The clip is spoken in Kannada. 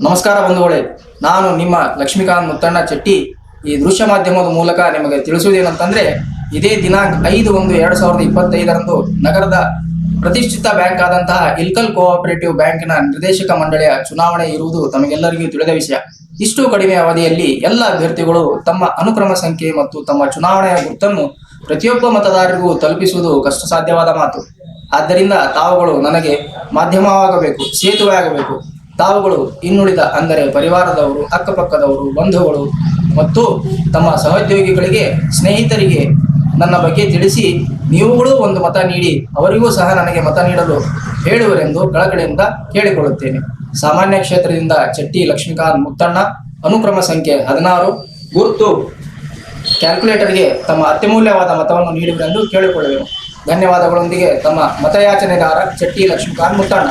ನಮಸ್ಕಾರ ಬಂಧುಗಳೇ, ನಾನು ನಿಮ್ಮ ಲಕ್ಷ್ಮೀಕಾಂತ್ ಮುತ್ತಣ್ಣ ಚೆಟ್ಟಿ. ಈ ದೃಶ್ಯ ಮಾಧ್ಯಮದ ಮೂಲಕ ನಿಮಗೆ ತಿಳಿಸುವುದೇನಂತಂದ್ರೆ, ಇದೇ ದಿನಾಂಕ ಐದು ಒಂದು ಎರಡು ಸಾವಿರದ ಇಪ್ಪತ್ತೈದರಂದು ನಗರದ ಪ್ರತಿಷ್ಠಿತ ಬ್ಯಾಂಕ್ ಆದಂತಹ ಇಲ್ಕಲ್ ಕೋಆಪರೇಟಿವ್ ಬ್ಯಾಂಕಿನ ನಿರ್ದೇಶಕ ಮಂಡಳಿಯ ಚುನಾವಣೆ ಇರುವುದು ತಮಗೆಲ್ಲರಿಗೂ ತಿಳಿದ ವಿಷಯ. ಇಷ್ಟು ಕಡಿಮೆ ಅವಧಿಯಲ್ಲಿ ಎಲ್ಲ ಅಭ್ಯರ್ಥಿಗಳು ತಮ್ಮ ಅನುಕ್ರಮ ಸಂಖ್ಯೆ ಮತ್ತು ತಮ್ಮ ಚುನಾವಣೆಯ ಗುರುತನ್ನು ಪ್ರತಿಯೊಬ್ಬ ಮತದಾರರಿಗೂ ತಲುಪಿಸುವುದು ಕಷ್ಟ ಸಾಧ್ಯವಾದ ಮಾತು. ಆದ್ದರಿಂದ ತಾವುಗಳು ನನಗೆ ಮಾಧ್ಯಮವಾಗಬೇಕು ಸೇತುವೆ ಆಗಬೇಕು ತಾವುಗಳು ಇನ್ನುಳಿದ ಅಂದರೆ ಪರಿವಾರದವರು, ಅಕ್ಕಪಕ್ಕದವರು, ಬಂಧುಗಳು ಮತ್ತು ತಮ್ಮ ಸಹೋದ್ಯೋಗಿಗಳಿಗೆ, ಸ್ನೇಹಿತರಿಗೆ ನನ್ನ ಬಗ್ಗೆ ತಿಳಿಸಿ ನೀವುಗಳು ಒಂದು ಮತ ನೀಡಿ ಅವರಿಗೂ ಸಹ ನನಗೆ ಮತ ನೀಡಲು ಹೇಳುವರೆಂದು ಕಳಕಳಿಯಿಂದ ಕೇಳಿಕೊಳ್ಳುತ್ತೇನೆ. ಸಾಮಾನ್ಯ ಕ್ಷೇತ್ರದಿಂದ ಚಟ್ಟಿ ಲಕ್ಷ್ಮೀಕಾಂತ್ ಮುತ್ತಣ್ಣ, ಅನುಕ್ರಮ ಸಂಖ್ಯೆ ಹದಿನಾರು. ಗುರುತು ಕ್ಯಾಲ್ಕುಲೇಟರ್ಗೆ ತಮ್ಮ ಅತ್ಯಮೂಲ್ಯವಾದ ಮತವನ್ನು ನೀಡುವರೆಂದು ಕೇಳಿಕೊಳ್ಳುವೆನು ಧನ್ಯವಾದಗಳೊಂದಿಗೆ ತಮ್ಮ ಮತಯಾಚನೆಗಾರ ಚಟ್ಟಿ ಲಕ್ಷ್ಮೀಕಾಂತ್ ಮುತ್ತಣ್ಣ.